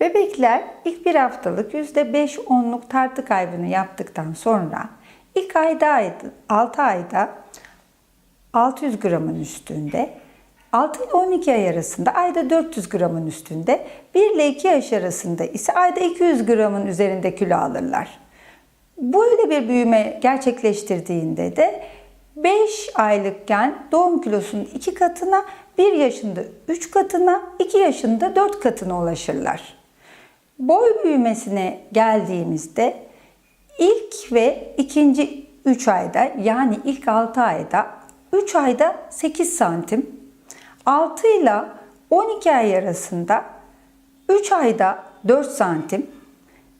Bebekler ilk bir haftalık %5-10'luk tartı kaybını yaptıktan sonra ilk ayda 6 ayda 600 gramın üstünde 6 ile 12 ay arasında ayda 400 gramın üstünde 1 ile 2 yaş arasında ise ayda 200 gramın üzerinde kilo alırlar. Böyle bir büyüme gerçekleştirdiğinde de 5 aylıkken doğum kilosunun 2 katına, 1 yaşında 3 katına, 2 yaşında 4 katına ulaşırlar. Boy büyümesine geldiğimizde ilk ve ikinci 3 ayda yani ilk 6 ayda 3 ayda 8 santim, 6 ile 12 ay arasında 3 ayda 4 santim,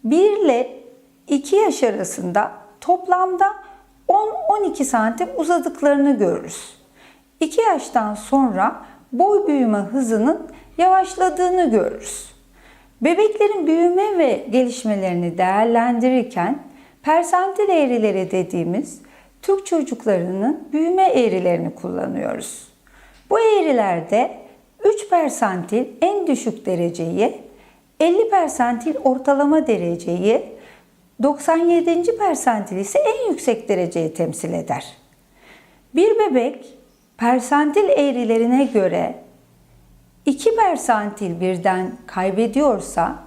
1 ile 2 yaş arasında toplamda 10-12 santim uzadıklarını görürüz. 2 yaştan sonra boy büyüme hızının yavaşladığını görürüz. Bebeklerin büyüme ve gelişmelerini değerlendirirken persantil eğrileri dediğimiz Türk çocuklarının büyüme eğrilerini kullanıyoruz. Bu eğrilerde 3 persantil en düşük dereceyi, 50 persantil ortalama dereceyi, 97. persantil ise en yüksek dereceyi temsil eder. Bir bebek persantil eğrilerine göre 2 persantil birden kaybediyorsa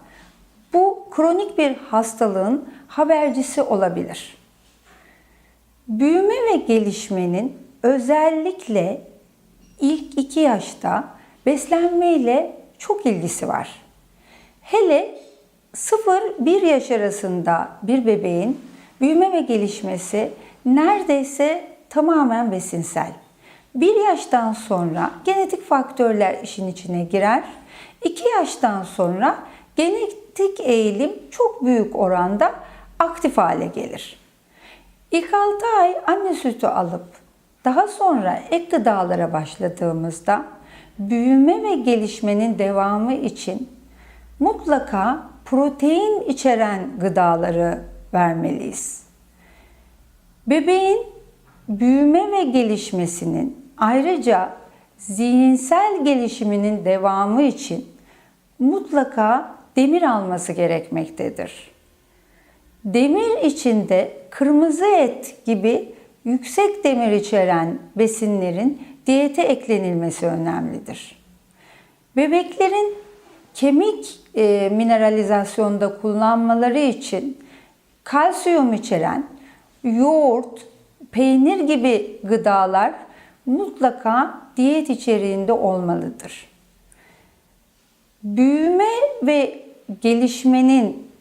bu kronik bir hastalığın habercisi olabilir. Büyüme ve gelişmenin özellikle ilk 2 yaşta beslenme ile çok ilgisi var. Hele 0-1 yaş arasında bir bebeğin büyüme ve gelişmesi neredeyse tamamen besinsel. 1 yaştan sonra genetik faktörler işin içine girer. 2 yaştan sonra genetik eğilim çok büyük oranda aktif hale gelir. İlk 6 ay anne sütü alıp daha sonra ek gıdalara başladığımızda büyüme ve gelişmenin devamı için mutlaka protein içeren gıdaları vermeliyiz. Bebeğin büyüme ve gelişmesinin ayrıca zihinsel gelişiminin devamı için mutlaka demir alması gerekmektedir. Demir içinde kırmızı et gibi yüksek demir içeren besinlerin diyete eklenilmesi önemlidir. Bebeklerin kemik e, mineralizasyonda kullanmaları için kalsiyum içeren yoğurt, peynir gibi gıdalar mutlaka diyet içeriğinde olmalıdır. Büyüme ve gelişmenin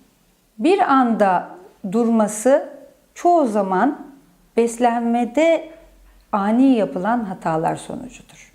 bir anda durması çoğu zaman beslenmede ani yapılan hatalar sonucudur.